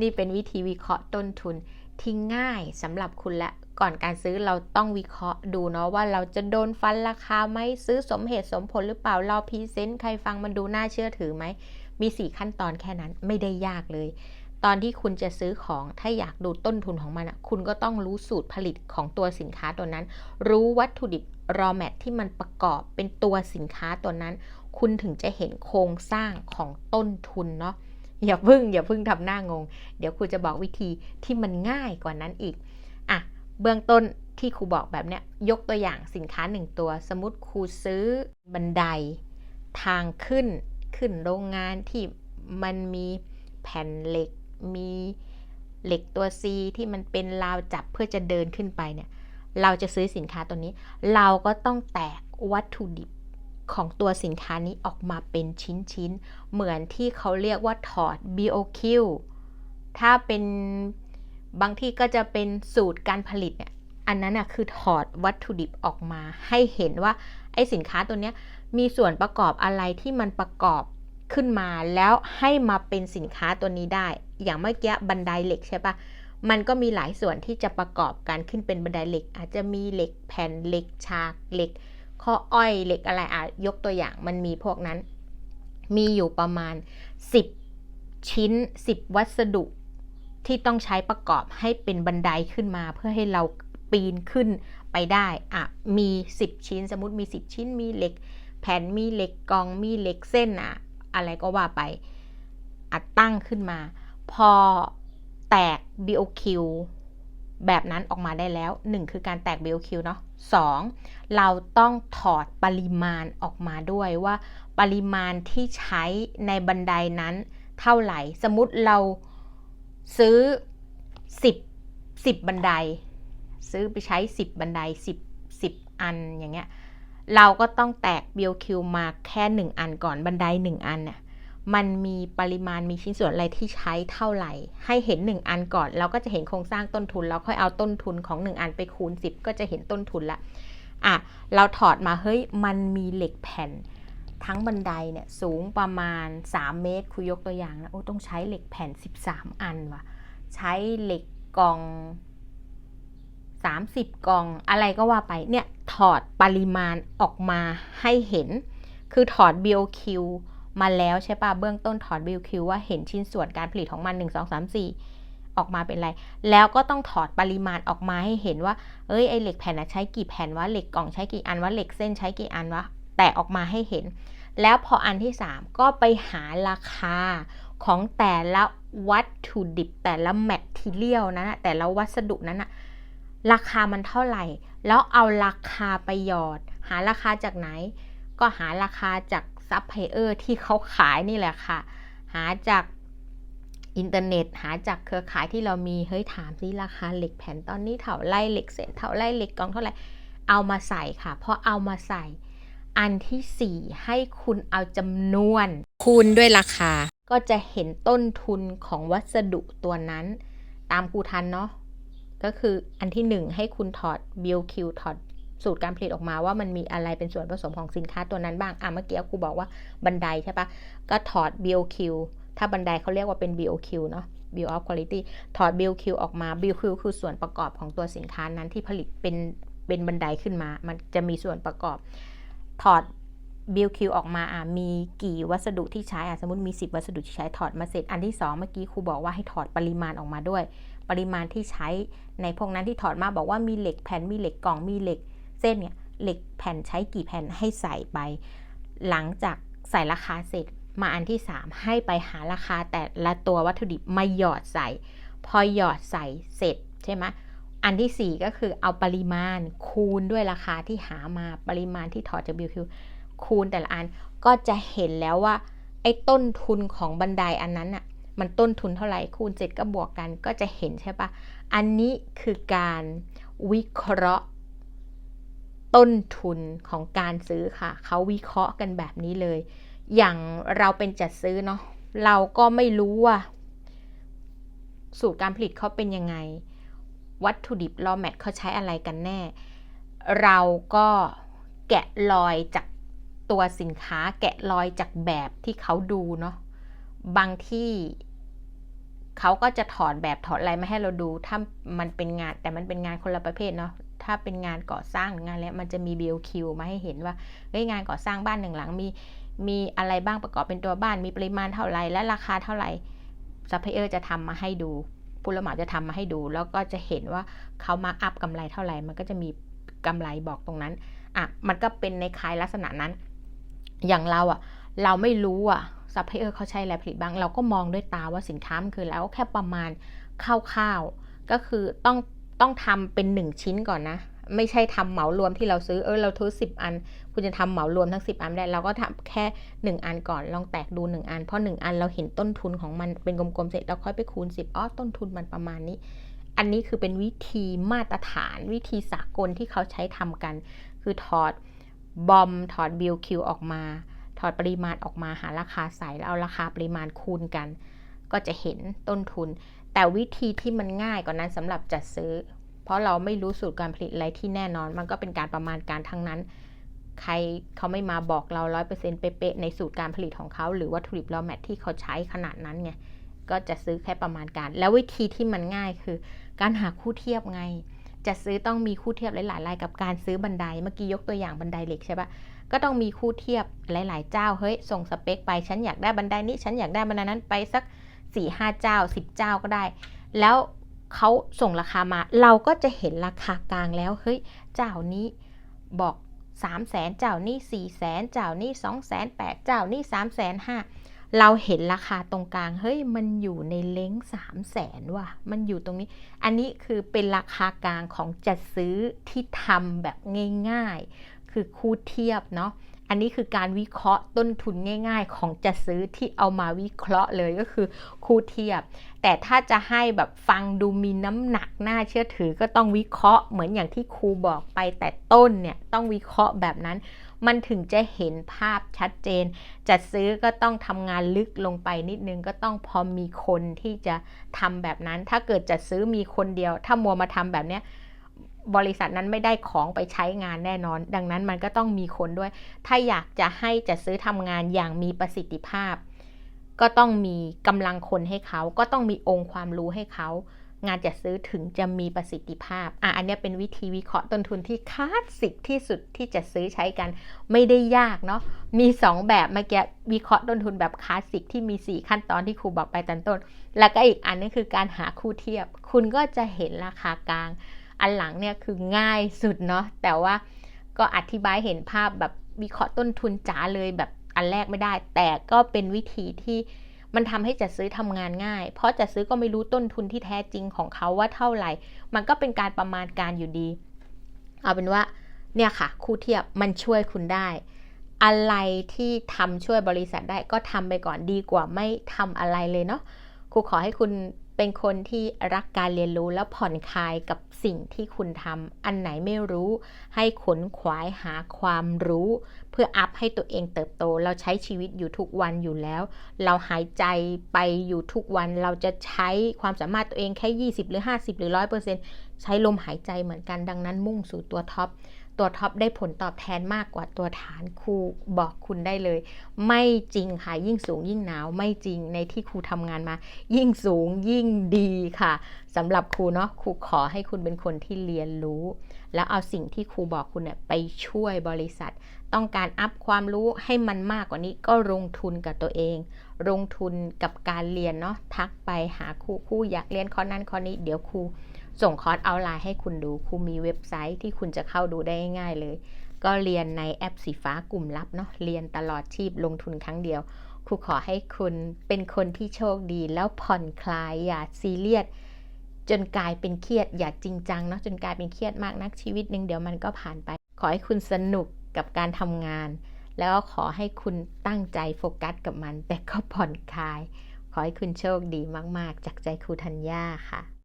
นี่เป็นวิธีวิเคราะห์ต้นทุนที่ง่ายสำหรับคุณและก่อนการซื้อเราต้องวิเคราะห์ดูเนาะว่าเราจะโดนฟันราคาไหมซื้อสมเหตุสมผลหรือเปล่าเราพรีเซนต์ใครฟังมันดูน่าเชื่อถือไหมมี 4 ขั้นตอนแค่นั้นไม่ได้ยากเลย ตอนที่คุณจะซื้อของถ้าอยากดูต้นทุนของมันอะคุณก็ต้องรู้สูตรผลิตของตัวสินค้าตัวนั้น รู้วัตถุดิบ raw mat ที่มันประกอบเป็นตัวสินค้าตัวนั้น คุณถึงจะเห็นโครงสร้างของต้นทุนเนาะ อย่าพึ่ง อย่าพึ่งทำหน้างง เดี๋ยวครูจะบอกวิธีที่มันง่ายกว่านั้นอีก อะ เบื้องต้นที่ครูบอกแบบเนี้ย ยกตัวอย่างสินค้าหนึ่งตัว สมมติครูซื้อบันได ทางขึ้น ขึ้นโรงงานที่มันมีแผ่นเหล็ก มีเหล็กตัว C ที่มันเป็นราวจับเพื่อจะเดินขึ้นไปเนี่ย เราจะซื้อสินค้าตัวนี้ เราก็ต้องแตกวัตถุดิบ ของตัวสินค้านี้ออกมาเป็นชิ้นๆ เหมือนที่เขาเรียกว่าถอด BOQ ถ้าเป็นบางที่ก็จะเป็นสูตรการผลิตเนี่ย อันนั้นนะคือถอดวัตถุดิบออกมาให้เห็นว่าไอ้สินค้าตัวนี้มีส่วนประกอบอะไรที่มันประกอบขึ้นมาแล้วให้มาเป็นสินค้าตัวนี้ได้ อย่างเมื่อกี้บันไดเหล็กใช่ปะมันก็มีหลายส่วนที่จะประกอบการขึ้นเป็นบันไดเหล็ก อาจจะมีเหล็กแผ่นเหล็กฉากเหล็ก ข้ออ้อยเหล็กอะไรอะยกตัวอย่างมันมีพวกนั้น มีอยู่ประมาณ 10 ชิ้น 10 วัสดุที่ต้องใช้ประกอบให้เป็นบันไดขึ้นมา เพื่อให้เราปีนขึ้นไปได้อะมี 10 ชิ้นสมมติมี 10 ชิ้นมีเหล็ก แผ่นมีเหล็กกองมีเหล็กเส้นอะอะไรก็ว่าไปอัดตั้งขึ้นมา พอแตก BOQ แบบนั้นออกมาได้แล้ว 1 คือการแตก BOQ เนาะ 2. เราต้องถอดปริมาณออกมาด้วยว่า ปริมาณที่ใช้ในบันไดนั้นเท่าไหร่ สมมติเราซื้อ 10 10 บันได ซื้อไปใช้ 10 บันได 10 10 อันอย่างเงี้ย เราก็ต้องแตก BOQ มาแค่ 1 อันก่อนบันได 1 อันเนี่ย มันมีปริมาณมีชิ้นส่วนอะไรที่ใช้เท่าไหร่ ให้เห็น 1 อันก่อน เราก็จะเห็นโครงสร้างต้นทุนแล้วค่อยเอาต้นทุนของ 1 อันไปคูณ 10 ก็จะเห็นต้นทุนละอะเราถอดมาเฮ้ยมันมีเหล็กแผ่น ทั้งบันไดเนี่ยสูงประมาณ 3 เมตรคุยยกตัวอย่างนะโอ้ต้องใช้เหล็กแผ่น 13 อันว่ะใช้เหล็กกอง 30กองอะไรก็ว่าไปเนี่ยถอดปริมาณออกมาให้เห็น คือถอด BOQ มาแล้วใช่ปะเบื้องต้นถอด BOQ ว่าเห็นชิ้นส่วนการผลิตของมัน 1 2 3 4 ออกมาเป็นไร แล้วก็ต้องถอดปริมาณออกมาให้เห็นว่า เอ้ยไอเหล็กแผ่นใช้กี่แผ่นวะเหล็กกล่องใช้กี่อันวะเหล็กเส้นใช้กี่อันวะแตกออกมาให้เห็น แล้วพออันที่ 3 ก็ไปหาราคาของแต่ละวัตถุดิบแต่ละแมททีเรียลนั้นแต่ละวัสดุนั้นอะราคามันเท่าไหร่ แล้วเอาราคาไปหยอด หาราคาจากไหน ก็หาราคาจาก ซัพพลายเออร์ที่เขาขายนี่แหละค่ะ หาจากอินเทอร์เน็ต หาจากเครือข่ายที่เรามี เฮ้ยถามซิราคาเหล็กแผ่นตอนนี้เท่าไรเหล็กเส้นเท่าไรเหล็กกองเท่าไรเอามาใส่ค่ะพอเอามาใส่ อันที่ 4 ให้คุณเอาจำนวน คูณด้วยราคา ก็จะเห็นต้นทุนของวัสดุตัวนั้น ตามครูทันเนาะก็คืออันที่ 1 ให้คุณถอด BOQ ถอด สูตรการผลิตออกมาว่ามันมีอะไรเป็นส่วนผสมของสินค้าตัวนั้นบ้าง อะเมื่อกี้ครูบอกว่าบันไดใช่ปะก็ถอด BOQ ถ้าบันไดเขาเรียกว่าเป็น BOQ เนาะ Bill of Quality ถอด BOQ ออกมา BOQ คือส่วนประกอบของตัวสินค้านั้นที่ผลิตเป็นเป็นบันไดขึ้นมา มันจะมีส่วนประกอบ ถอด BOQ ออกมาอะมีกี่วัสดุที่ใช้อะสมมติมี 10 วัสดุที่ใช้ถอดมาเสร็จ อันที่ 2 เมื่อกี้ครูบอกว่าให้ถอดปริมาณออกมาด้วย ปริมาณที่ใช้ในพวกนั้นที่ถอดมาบอกว่ามีเหล็กแผ่นมีเหล็กกล่องมีเหล็ก เส้นเนี่ยเหล็กแผ่นใช้กี่แผ่นให้ใส่ไป หลังจากใส่ราคาเสร็จมาอันที่ 3 ให้ไปหาราคาแต่ละตัววัตถุดิบมาหยอดใส่ พอหยอดใส่เสร็จใช่ไหมอันที่ 4 ก็คือเอาปริมาณคูณด้วยราคาที่หามาปริมาณที่ถอดจากบิลคิวคูณแต่ละอันก็จะเห็นแล้วว่า ไอ้ต้นทุนของบันไดอันนั้นอะมันต้นทุนเท่าไหร่คูณเจ็ดก็บวกกันก็จะเห็นใช่ปะอันนี้คือการวิเคราะห์ ต้นทุนของการซื้อค่ะ เขาวิเคราะห์กันแบบนี้เลย อย่างเราเป็นจัดซื้อเนาะเราก็ไม่รู้ว่า สูตรการผลิตเขาเป็นยังไง วัตถุดิบรอแมทเขาใช้อะไรกันแน่ เราก็แกะรอยจากตัวสินค้า แกะรอยจากแบบที่เขาดูเนาะบางที่เขาก็จะถอดแบบถอดอะไรมาให้เราดู ถ้ามันเป็นงานแต่มันเป็นงานคนละประเภทเนาะ ถ้าเป็นงานก่อสร้างหรืองานแล้วมันจะมี BOQ มาให้เห็นว่าเฮ้ยงานก่อสร้างบ้านหนึ่งหลังมีมีอะไรบ้างประกอบเป็นตัวบ้านมีปริมาณเท่าไหร่และราคาเท่าไหร่ซัพพลายเออร์จะทำมาให้ดูผู้รับเหมาจะทำมาให้ดู แล้วก็จะเห็นว่าเขามาร์กอัพกำไรเท่าไหร่ มันก็จะมีกำไรบอกตรงนั้นอะมันก็เป็นในคล้ายลักษณะนั้น อย่างเราอะ เราไม่รู้อะซัพพลายเออร์เขาใช้อะไรผลิตบ้าง เราก็มองด้วยตาว่าสินค้ามันคือแล้วแค่ประมาณคร่าวๆก็คือต้อง ต้องทำเป็น 1 ชิ้นก่อนนะ ไม่ใช่ทำเหมารวมที่เราซื้อ เออเราทุสิบอัน คุณจะทำเหมารวมทั้ง 10 อันได้ เราก็ทำแค่ 1 อันก่อน ลองแตกดู 1 อัน เพราะ 1 อันเราเห็นต้นทุนของมันเป็นกลมๆเสร็จแล้วค่อยไปคูณ 10อ๋อต้นทุนมันประมาณนี้ อันนี้คือเป็นวิธีมาตรฐาน วิธีสากลที่เขาใช้ทำกัน คือถอดบอมถอด BOQ ออกมา ถอดปริมาณออกมาหาราคาใส่แล้วเอาราคาปริมาณคูณกัน ก็จะเห็นต้นทุน แต่วิธีที่มันง่ายกว่านั้นสำหรับจัดซื้อ เพราะเราไม่รู้สูตรการผลิตอะไรที่แน่นอน มันก็เป็นการประมาณการทั้งนั้น ใครเขาไม่มาบอกเราร้อยเปอร์เซ็นต์เป๊ะๆในสูตรการผลิตของเขา หรือวัตถุดิบรอแมทที่เขาใช้ขนาดนั้นไงก็จะซื้อแค่ประมาณการ แล้ววิธีที่มันง่ายคือ การหาคู่เทียบไง จะซื้อต้องมีคู่เทียบหลายๆรายกับการซื้อบันได เมื่อกี้ยกตัวอย่างบันไดเหล็กใช่ปะก็ต้องมีคู่เทียบหลาย ๆ เจ้า เฮ้ย ส่งสเปคไป ฉันอยากได้บันไดนี้ ฉันอยากได้บันไดนั้นไปสัก 4ี่ห้าเจ้า 10 เจ้าก็ได้ แล้วเขาส่งราคามา เราก็จะเห็นราคากลางแล้ว เฮ้ย เจ้านี้บอก 3 0 0แสนเจ้านี้4 0 0แสนเจ้านี้2 0 0แสน8เจ้านี้3 0 0แสน5เราเห็นราคาตรงกลาง เฮ้ย มันอยู่ในเล้ง3 0 0แสนว่ะ มันอยู่ตรงนี้ อันนี้คือเป็นราคากลางของจัดซื้อที่ทำแบบง่าย ๆ คือคู่เทียบเนาะ อันนี้คือการวิเคราะห์ต้นทุนง่าย ๆ ของจะซื้อที่เอามาวิเคราะห์เลยก็คือคู่เทียบ แต่ถ้าจะให้แบบฟังดูมีน้ำหนักน่าเชื่อถือก็ต้องวิเคราะห์เหมือนอย่างที่ครูบอกไปแต่ต้นเนี่ยต้องวิเคราะห์แบบนั้น มันถึงจะเห็นภาพชัดเจน จะซื้อก็ต้องทำงานลึกลงไปนิดนึงก็ต้องพอมีคนที่จะทำแบบนั้น ถ้าเกิดจะซื้อมีคนเดียว ถ้ามัวมาทำแบบเนี้ย บริษัทนั้นไม่ได้ของไปใช้งานแน่นอน ดังนั้นมันก็ต้องมีคนด้วย ถ้าอยากจะให้จะซื้อทำงานอย่างมีประสิทธิภาพ ก็ต้องมีกำลังคนให้เขา ก็ต้องมีองค์ความรู้ให้เขา งานจะซื้อถึงจะมีประสิทธิภาพ อะ อันนี้เป็นวิธีวิเคราะห์ต้นทุนที่คลาสสิกที่สุดที่จะซื้อใช้กัน ไม่ได้ยากเนาะ มี 2 แบบเมื่อกี้วิเคราะห์ต้นทุนแบบคลาสสิกที่มี 4 ขั้นตอนที่ครูบอกไปตอนต้น แล้วก็อีกอันนึงคือการหาคู่เทียบ คุณก็จะเห็นราคากลาง อันหลังเนี่ยคือง่ายสุดเนาะแต่ว่าก็อธิบายเห็นภาพแบบวิเคราะห์ต้นทุนจ๋าเลยแบบอันแรกไม่ได้ แต่ก็เป็นวิธีที่มันทำให้จัดซื้อทำงานง่าย เพราะจัดซื้อก็ไม่รู้ต้นทุนที่แท้จริงของเขาว่าเท่าไหร่ มันก็เป็นการประมาณการอยู่ดี เอาเป็นว่าเนี่ยค่ะ คู่เทียบมันช่วยคุณได้ อะไรที่ทำช่วยบริษัทได้ก็ทำไปก่อนดีกว่าไม่ทำอะไรเลยเนาะครูขอให้คุณ เป็นคนที่รักการเรียนรู้แล้วผ่อนคลายกับสิ่งที่คุณทำอันไหนไม่รู้ ให้ขนขวายหาความรู้ เพื่ออัพให้ตัวเองเติบโต เราใช้ชีวิตอยู่ทุกวันอยู่แล้ว เราหายใจไปอยู่ทุกวันเราจะใช้ความสามารถตัวเองแค่ 20 หรือ 50 หรือ 100%ใช้ลมหายใจเหมือนกันดังนั้นมุ่งสู่ตัวท็อป ตัวท็อปได้ผลตอบแทนมากกว่าตัวฐานครูบอกคุณได้เลย ไม่จริงค่ะ ยิ่งสูงยิ่งหนาวไม่จริงในที่ครูทำงานมา ยิ่งสูงยิ่งดีค่ะสำหรับครูเนาะครูขอให้คุณเป็นคนที่เรียนรู้ แล้วเอาสิ่งที่ครูบอกคุณเนี่ยไปช่วยบริษัท ต้องการอัพความรู้ให้มันมากกว่านี้ก็ลงทุนกับตัวเอง ลงทุนกับการเรียนเนาะทักไปหาครูครูอยากเรียนข้อนั้นข้อนี้เดี๋ยวครู ส่งคอร์สเอาไลน์ให้คุณดูครูมีเว็บไซต์ที่คุณจะเข้าดูได้ง่ายเลย ก็เรียนในแอปสีฟ้ากลุ่มลับเนาะเรียนตลอดชีพลงทุนครั้งเดียวครูขอให้คุณเป็นคนที่โชคดีแล้วผ่อนคลายอย่าซีเรียสจนกลายเป็นเครียดอย่าจริงจังเนาะจนกลายเป็นเครียดมากนักชีวิตหนึ่งเดี๋ยวมันก็ผ่านไป ขอให้คุณสนุกกับการทำงาน แล้วก็ขอให้คุณตั้งใจโฟกัสกับมัน แต่ก็ผ่อนคลาย ขอให้คุณโชคดีมาก ๆ จากใจครูธัญญาค่ะ